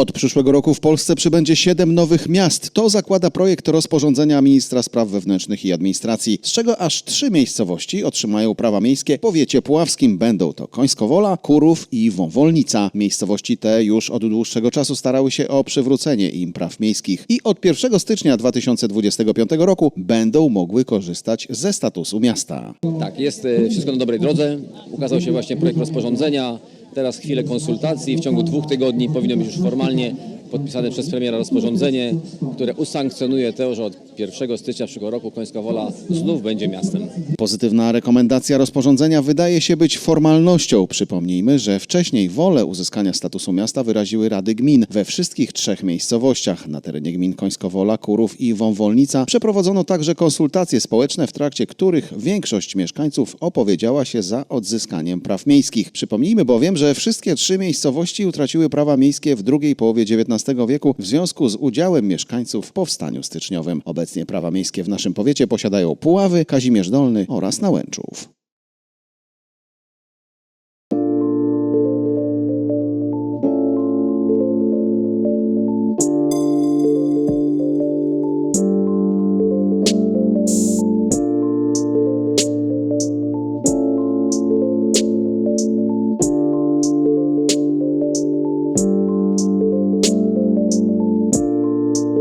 Od przyszłego roku w Polsce przybędzie siedem nowych miast. To zakłada projekt rozporządzenia ministra spraw wewnętrznych i administracji, z czego aż trzy miejscowości otrzymają prawa miejskie w powiecie puławskim. Będą to Końskowola, Kurów i Wąwolnica. Miejscowości te już od dłuższego czasu starały się o przywrócenie im praw miejskich i od 1 stycznia 2025 roku będą mogły korzystać ze statusu miasta. Tak, jest e, wszystko na dobrej drodze. Ukazał się właśnie projekt rozporządzenia. Teraz chwilę konsultacji. W ciągu dwóch tygodni powinno być już formalnie podpisane przez premiera rozporządzenie, które usankcjonuje to, że od 1 stycznia przyszłego roku Końska Wola znów będzie miastem. Pozytywna rekomendacja rozporządzenia wydaje się być formalnością. Przypomnijmy, że wcześniej wolę uzyskania statusu miasta wyraziły rady gmin we wszystkich trzech miejscowościach. Na terenie gmin Końskowola, Kurów i Wąwolnica przeprowadzono także konsultacje społeczne, w trakcie których większość mieszkańców opowiedziała się za odzyskaniem praw miejskich. Przypomnijmy bowiem, że wszystkie trzy miejscowości utraciły prawa miejskie w drugiej połowie XIX wieku w związku z udziałem mieszkańców w powstaniu styczniowym. Obecnie prawa miejskie w naszym powiecie posiadają Puławy, Kazimierz Dolny oraz Nałęczów.